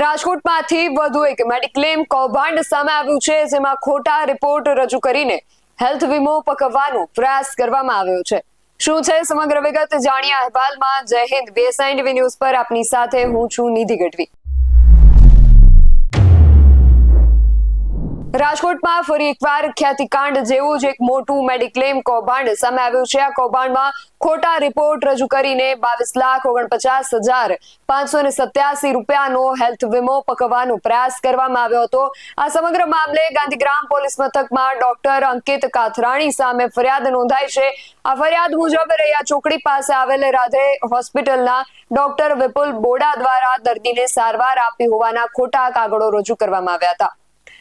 રાજકોટમાંથી વધુ એક મેડિક્લેમ કૌભાંડ સામે આવ્યું છે, જેમાં ખોટા રિપોર્ટ રજૂ કરીને હેલ્થ વીમો પકવવાનો પ્રયાસ કરવામાં આવ્યો છે. શું છે સમગ્ર વિગત? જાણ્યા અહેવાલમાં. જય હિન્દ ટીવી ન્યૂઝ પર આપની સાથે હું છું નિધિ ગઢવી. રાજકોટમાં ફરી એકવાર ખ્યાતિકાંડ જેવું જ એક મોટું મેડિક્લેમ કૌભાંડ સામે આવ્યું છે. આ કૌભાંડમાં ખોટા રિપોર્ટ રજૂ કરીને બાવીસ લાખ ઓગણપચાસ હજાર પાંચસો ને સત્યાસી રૂપિયાનો હેલ્થ વીમો પકવવાનો પ્રયાસ કરવામાં આવ્યો હતો. આ સમગ્ર મામલે ગાંધીગ્રામ પોલીસ મથકમાં ડોક્ટર અંકિત કાથરાણી સામે ફરિયાદ નોંધાઈ છે. આ ફરિયાદ મુજબ રૈયા ચોકડી પાસે આવેલ રાધે હોસ્પિટલના ડોક્ટર વિપુલ બોડા દ્વારા દર્દીને સારવાર આપી હોવાના ખોટા કાગળો રજૂ કરવામાં આવ્યા હતા.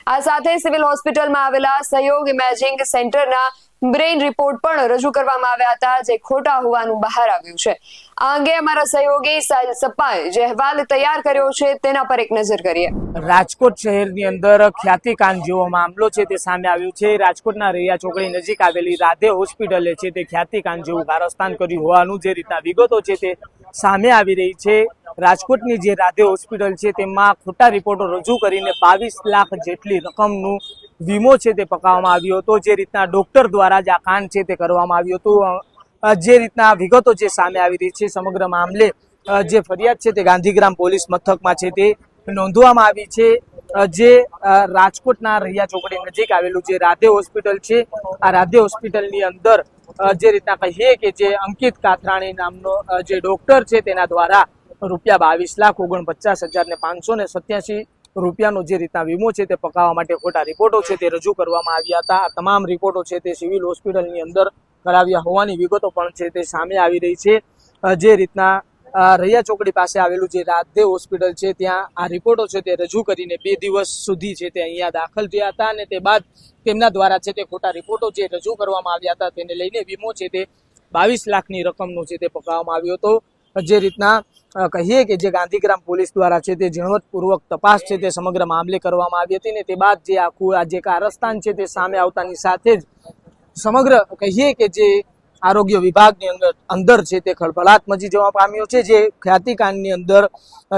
આ સાથે સિવિલ હોસ્પિટલમાં આવેલા સહયોગ ઇમેજિંગ સેન્ટરના બ્રેઇન રિપોર્ટ પણ રજૂ કરવામાં આવ્યા હતા, જે ખોટા હોવાનું બહાર આવ્યું છે. આ અંગે અમારા સહયોગી સાહિલ સપ્પાએ જે અહેવાલ તૈયાર કર્યો છે, તેના પર એક નજર કરીએ. રાજકોટ શહેરની અંદર ખ્યાતિકાંડ જેવો મામલો છે તે સામે આવ્યો છે. રાજકોટના રૈયા ચોકડી નજીક આવેલી રાધે હોસ્પિટલે છે તે ખ્યાતિકાંડ જેવું કારસ્તાન કર્યું હોવાનું, જે રીતના વિગતો છે તે સામે આવી રહી છે. રાજકોટની જે રાધે હોસ્પિટલ છે, તેમાં ખોટા રિપોર્ટો રજૂ કરીને બાવીસ લાખ જેટલી રકમનું વીમો છે તે પકાવવામાં આવ્યો હતો. જે રીતના ડોક્ટર દ્વારા જ આ કાંડ છે તે કરવામાં આવ્યું હતું. જે રીતના વિગતો જે સામે આવી રહી છે, સમગ્ર મામલે જે ફરિયાદ છે તે ગાંધીગ્રામ પોલીસ મથકમાં છે તે નોંધવામાં આવી છે. જે રાજકોટના રૈયા ચોકડી નજીક આવેલું જે રાધે હોસ્પિટલ છે, આ રાધે હોસ્પિટલની અંદર જે રીતના કહીએ કે જે અંકિત કાથરાણી નામનો જે ડોક્ટર છે તેના દ્વારા રૂપિયા બાવીસ લાખ ઓગણપચાસ હજાર ને પાંચસો ને સત્યાસી રૂપિયાનો જે રીતના વીમો છે તે પકાવવા માટે ખોટા રિપોર્ટો છે તે રજૂ કરવામાં આવ્યા હતા. આ તમામ રિપોર્ટો છે તે સિવિલ હોસ્પિટલની અંદર કરાવ્યા હોવાની વિગતો પણ છે તે સામે આવી રહી છે. જે રીતના રૈયા ચોકડી પાસે આવેલું જે રાધે હોસ્પિટલ છે, ત્યાં આ રિપોર્ટો છે તે રજૂ કરીને બે દિવસ સુધી છે તે અહીંયા દાખલ થયા હતા અને તે બાદ તેમના દ્વારા છે તે ખોટા રિપોર્ટો જે રજૂ કરવામાં આવ્યા હતા તેને લઈને વીમો છે તે બાવીસ લાખની રકમનો છે તે પકડવામાં આવ્યો હતો. જે રીતના કહીએ કે જે ગાંધીગ્રામ પોલીસ દ્વારા છે તે ઝીણવટપૂર્વક તપાસ છે તે સમગ્ર મામલે કરવામાં આવી હતી ને તે બાદ જે આખું આ જે કારસ્તાન છે તે સામે આવતાની સાથે જ સમગ્ર કહીએ કે જે આરોગ્ય વિભાગની અંદર અંદર છે તે ખળભળાટ મચી જવા પામ્યો છે, જે ખ્યાતિકાંડની અંદર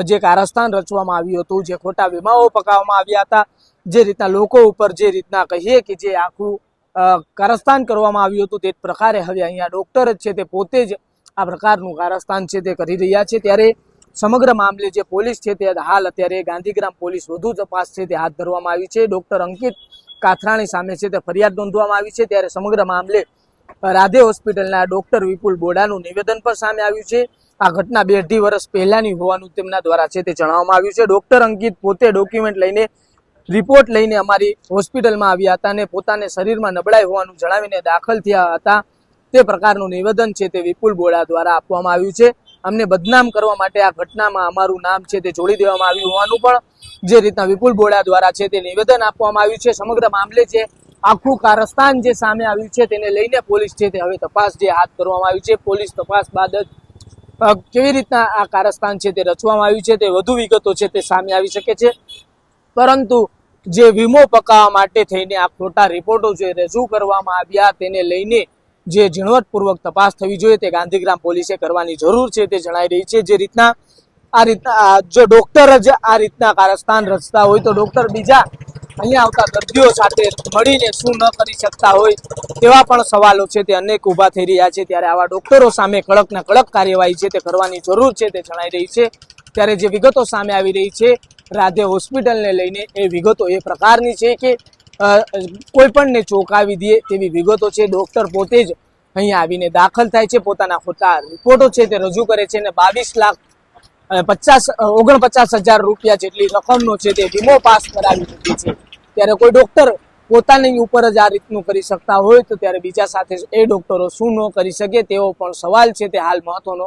જે કારસ્થાન રચવામાં આવ્યું હતું, જે ખોટા વીમાઓ પકાવવામાં આવ્યા હતા, જે રીતના લોકો ઉપર જે રીતના કહીએ કે જે આખું કારસ્થાન કરવામાં આવ્યું હતું તે જ પ્રકારે હવે અહીંયા ડોક્ટર જ છે તે પોતે જ આ પ્રકારનું કારસ્તાન છે તે કરી રહ્યા છે. ત્યારે સમગ્ર મામલે જે પોલીસ છે તે હાલ અત્યારે ગાંધીગ્રામ પોલીસ વધુ તપાસ છે તે હાથ ધરવામાં આવી છે. ડોક્ટર અંકિત કાથરાણી સામે છે તે ફરિયાદ નોંધવામાં આવી છે. ત્યારે સમગ્ર મામલે રાધે હોસ્પિટલના ડોક્ટર વિપુલ બોડાનું નિવેદન પણ સામે આવ્યું છે. આ ઘટના બે અઢી વર્ષ પહેલાની હોવાનું તેમના દ્વારા છે તે જણાવવામાં આવ્યું છે. ડોક્ટર અંકિત પોતે ડોક્યુમેન્ટ લઈને રિપોર્ટ લઈને અમારી હોસ્પિટલમાં આવ્યા હતા અને પોતાને શરીરમાં નબળાઈ હોવાનું જણાવીને દાખલ થયા હતા. તે પ્રકારનું નિવેદન છે તે વિપુલ બોડા દ્વારા આપવામાં આવ્યું છે. અમને બદનામ કરવા માટે આ ઘટનામાં અમારું નામ છે તે જોડી દેવામાં આવ્યું હોવાનું પણ જે રીતના વિપુલ બોડા દ્વારા છે તે નિવેદન આપવામાં આવ્યું છે. સમગ્ર મામલે જે આખું કારસ્તાન જે સામે આવ્યું છે તેને લઈને પોલીસ છે તે હવે તપાસ જે હાથ ધરવામાં આવી છે. પોલીસ તપાસ બાદ કેવી રીતના આ કારસ્તાન છે તે રચવામાં આવ્યું છે તે વધુ વિગતો છે તે સામે આવી શકે છે. પરંતુ જે વીમો પકાવવા માટે થઈને આ ખોટા રિપોર્ટો જે રજૂ કરવામાં આવ્યા તેને લઈને જે ઝીણવટપૂર્વક તપાસ થવી જોઈએ તે ગાંધીગ્રામ પોલીસે કરવાની જરૂર છે તે જણાઈ રહી છે. જે રીતના આ રીતના જો ડોક્ટર જ આ રીતના કારસ્તાન રચતા હોય તો ડોક્ટર બીજા અહીંયા આવતા દર્દીઓ સાથે મળીને શું ન કરી શકતા હોય તેવા પણ સવાલો છે તે અનેક ઊભા થઈ રહ્યા છે. ત્યારે આવા ડોક્ટરો સામે કડકના કડક કાર્યવાહી છે તે કરવાની જરૂર છે તે જણાઈ રહી છે. ત્યારે જે વિગતો સામે આવી રહી છે, રાધે હોસ્પિટલને લઈને એ વિગતો એ પ્રકારની છે કે કોઈપણને કોઈ પણને ચોંકાવી દે તેવી વિગતો છે. ડોક્ટર પોતે જ અહીંયા આવીને દાખલ થાય છે. પોતાના ખોટા રિપોર્ટો છે તે રજૂ કરે છે અને બાવીસ લાખ પચાસ ઓગણપચાસ હજાર રૂપિયા જેટલી રકમનો છે તે વીમો પાસ કરાવી દીધી છે. ત્યારે કોઈ ડોક્ટર પોતાની ઉપર જ આ રીતનું કરી શકતા હોય તો ત્યારે બીજા સાથે એ ડોક્ટરો શું ન કરી શકે તેવો પણ સવાલ છે તે હાલ મહત્વનો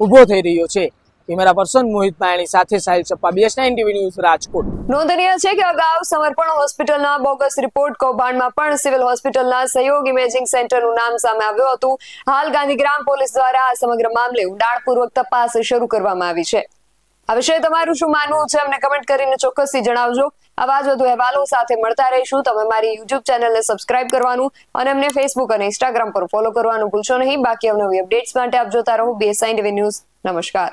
ઊભો થઈ રહ્યો છે. કેમેરા પર્સન મોહિત પાયણી સાથે Sahil Chappa BS nine TV news, Rajkot. નોંધનીય છે કે અગાઉ સમર્પણ હોસ્પિટલના બોગસ રિપોર્ટ કૌભાંડમાં પણ સિવિલ હોસ્પિટલના સહયોગ ઇમેજિંગ સેન્ટરનું નામ સામે આવ્યું હતું. હાલ ગાંધીગ્રામ પોલીસ દ્વારા આ સમગ્ર મામલે ઊંડાણપૂર્વક તપાસ શરૂ કરવામાં આવી છે. આ વિશે તમારું શું માનવું છે અમને કમેન્ટ કરીને ચોક્કસથી જણાવજો. આવા જ વધુ અહેવાલો સાથે મળતા રહીશું. તમે મારી યુટ્યુબ ચેનલને સબસ્ક્રાઇબ કરવાનું અને અમને ફેસબુક અને ઇન્સ્ટાગ્રામ પર ફોલો કરવાનું ભૂલશો નહીં. બાકી અવનવી અપડેટ્સ માટે આપ જોતા રહો બીએસઆઈ ટીવી ન્યૂઝ. નમસ્કાર.